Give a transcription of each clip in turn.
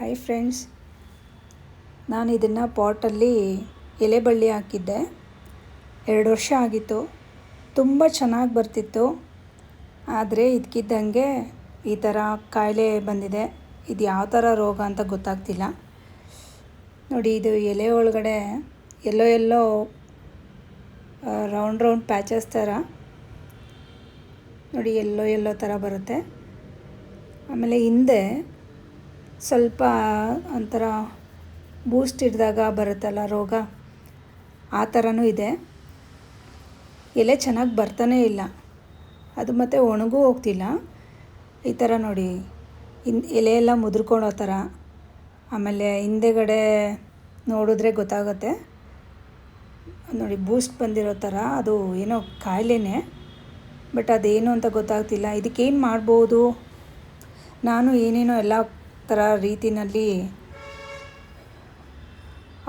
Hi friends ನಾನು ಇದನ್ನು ಪಾಟಲ್ಲಿ ಎಲೆ ಬಳ್ಳಿ ಹಾಕಿದ್ದೆ. ಎರಡು ವರ್ಷ ಆಗಿತ್ತು. ತುಂಬ ಚೆನ್ನಾಗಿ ಬರ್ತಿತ್ತು. ಆದರೆ ಇದಕ್ಕಿದ್ದಂಗೆ ಈ ಥರ ಕಾಯಿಲೆ ಬಂದಿದೆ. ಇದು ಯಾವ ಥರ ರೋಗ ಅಂತ ಗೊತ್ತಾಗ್ತಿಲ್ಲ. ನೋಡಿ ಇದು ಎಲೆ ಒಳಗಡೆ ಎಲ್ಲೋ ಎಲ್ಲೋ ರೌಂಡ್ ರೌಂಡ್ ಪ್ಯಾಚಸ್ ಥರ ನೋಡಿ ಎಲ್ಲೋ ಎಲ್ಲೋ ಥರ ಬರುತ್ತೆ. ಆಮೇಲೆ ಹಿಂದೆ ಸ್ವಲ್ಪ ಒಂಥರ ಬೂಸ್ಟ್ ಹಿಡ್ದಾಗ ಬರುತ್ತಲ್ಲ ರೋಗ? ಆ ಥರನೂ ಇದೆ. ಎಲೆ ಚೆನ್ನಾಗಿ ಬರ್ತಾನೇ ಇಲ್ಲ. ಅದು ಮತ್ತು ಒಣಗೂ ಹೋಗ್ತಿಲ್ಲ. ಈ ಥರ ನೋಡಿ. ಇನ್ ಎಲೆ ಎಲ್ಲ ಮುದುರ್ಕೊಳ್ಳೋ ಥರ ಆಮೇಲೆ ಹಿಂದೆಗಡೆ ನೋಡಿದ್ರೆ ಗೊತ್ತಾಗುತ್ತೆ. ನೋಡಿ ಬೂಸ್ಟ್ ಬಂದಿರೋ ಥರ ಅದು ಏನೋ ಕಾಯಿಲೆನೇ. ಬಟ್ ಅದೇನು ಅಂತ ಗೊತ್ತಾಗ್ತಿಲ್ಲ. ಇದಕ್ಕೇನು ಮಾಡ್ಬೋದು? ನಾನು ಏನೇನೋ ಎಲ್ಲ ಥರ ರೀತಿಯಲ್ಲಿ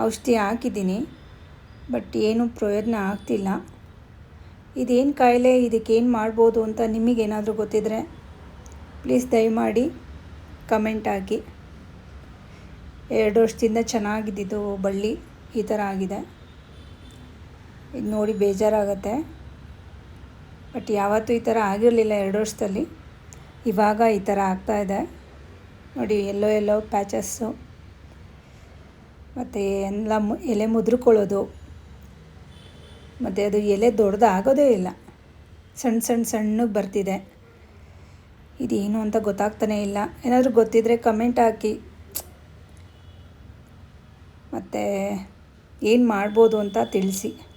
ಔಷಧಿ ಹಾಕಿದ್ದೀನಿ, ಬಟ್ ಏನೂ ಪ್ರಯೋಜನ ಆಗ್ತಿಲ್ಲ. ಇದೇನು ಕಾಯಿಲೆ, ಇದಕ್ಕೇನು ಮಾಡ್ಬೋದು ಅಂತ ನಿಮಗೇನಾದರೂ ಗೊತ್ತಿದ್ದರೆ ಪ್ಲೀಸ್ ದಯಮಾಡಿ ಕಮೆಂಟ್ ಹಾಕಿ. ಎರಡು ವರ್ಷದಿಂದ ಚೆನ್ನಾಗಿದ್ದಿದ್ದು ಬಳ್ಳಿ ಈ ಥರ ಆಗಿದೆ. ಇದು ನೋಡಿ ಬೇಜಾರಾಗತ್ತೆ. ಬಟ್ ಯಾವತ್ತೂ ಈ ಥರ ಆಗಿರಲಿಲ್ಲ ಎರಡು ವರ್ಷದಲ್ಲಿ. ಇವಾಗ ಈ ಥರ ಆಗ್ತಾಯಿದೆ ನೋಡಿ, ಎಲ್ಲೋ ಎಲ್ಲೋ ಪ್ಯಾಚಸ್ಸು. ಮತ್ತು ಎಲ್ಲ ಎಲೆ ಮುದ್ರಿಕೊಳ್ಳೋದು. ಮತ್ತು ಅದು ಎಲೆ ದೊಡ್ಡದು ಆಗೋದೇ ಇಲ್ಲ. ಸಣ್ಣ ಸಣ್ಣ ಸಣ್ಣಗೆ ಬರ್ತಿದೆ. ಇದೇನು ಅಂತ ಗೊತ್ತಾಗ್ತಾನೆ ಇಲ್ಲ. ಏನಾದರೂ ಗೊತ್ತಿದ್ದರೆ ಕಮೆಂಟ್ ಹಾಕಿ. ಮತ್ತು ಏನು ಮಾಡ್ಬೋದು ಅಂತ ತಿಳಿಸಿ.